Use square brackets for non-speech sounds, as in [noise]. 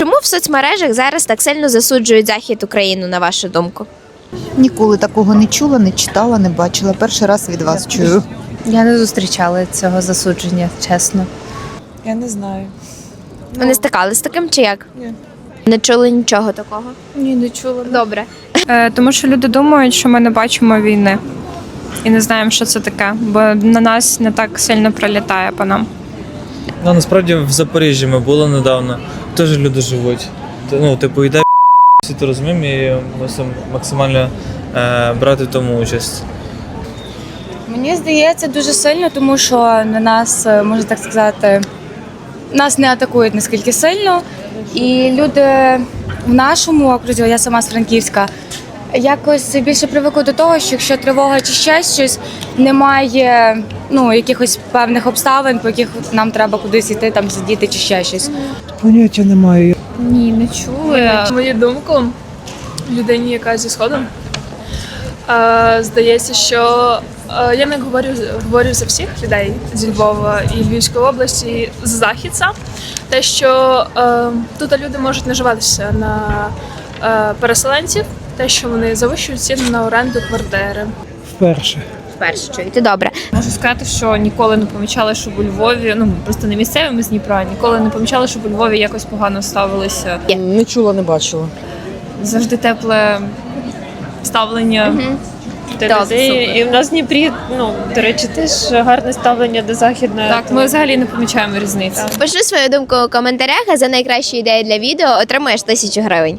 Чому в соцмережах зараз так сильно засуджують захід Україну, на вашу думку? Ніколи такого не чула, не читала, не бачила. Перший раз від вас чую. Я не зустрічала цього засудження, чесно. Я не знаю. Ви не стикались з таким чи як? Ні. Не чули нічого такого. Ні, не чула. Добре. Е, Тому що люди думають, що ми не бачимо війни і не знаємо, що це таке, бо на нас не так сильно прилітає по нам. Ну, насправді в Запоріжжі ми були недавно, теж люди живуть. Ну, типу, йде [laughs] всі то розуміємо і мусимо максимально е, брати в тому участь. Мені здається дуже сильно, тому що на нас, е, можна так сказати, нас не атакують наскільки сильно. І люди в нашому окрузі, я сама з Франківська, якось більше привикли до того, що якщо тривога чи ще щось, немає ну, якихось певних обставин, по яких нам треба кудись йти, там сидіти чи ще щось. Поняття немає. Ні, не чули. Мою думку, людині, яка зі сходу, е, здається, що е, я не говорю, говорю за всіх людей зі Львова і Львівської області з Західця, те, що е, тут люди можуть наживатися на переселенців, те, що вони завищують ціну на оренду квартири. Вперше. Вперше чуєте. Добре. Можу сказати, що ніколи не помічала, щоб у Львові, ну просто не місцевими з Дніпра, ніколи не помічала, щоб у Львові якось погано ставилися. Не чула, не бачила. Завжди тепле ставлення. Так, людей. І в нас в Дніпрі, ну, до речі, теж гарне ставлення до західної. Так, ми взагалі не помічаємо різниці. Пиши свою думку у коментарях, а за найкращі ідеї для відео отримаєш тисячу гривень.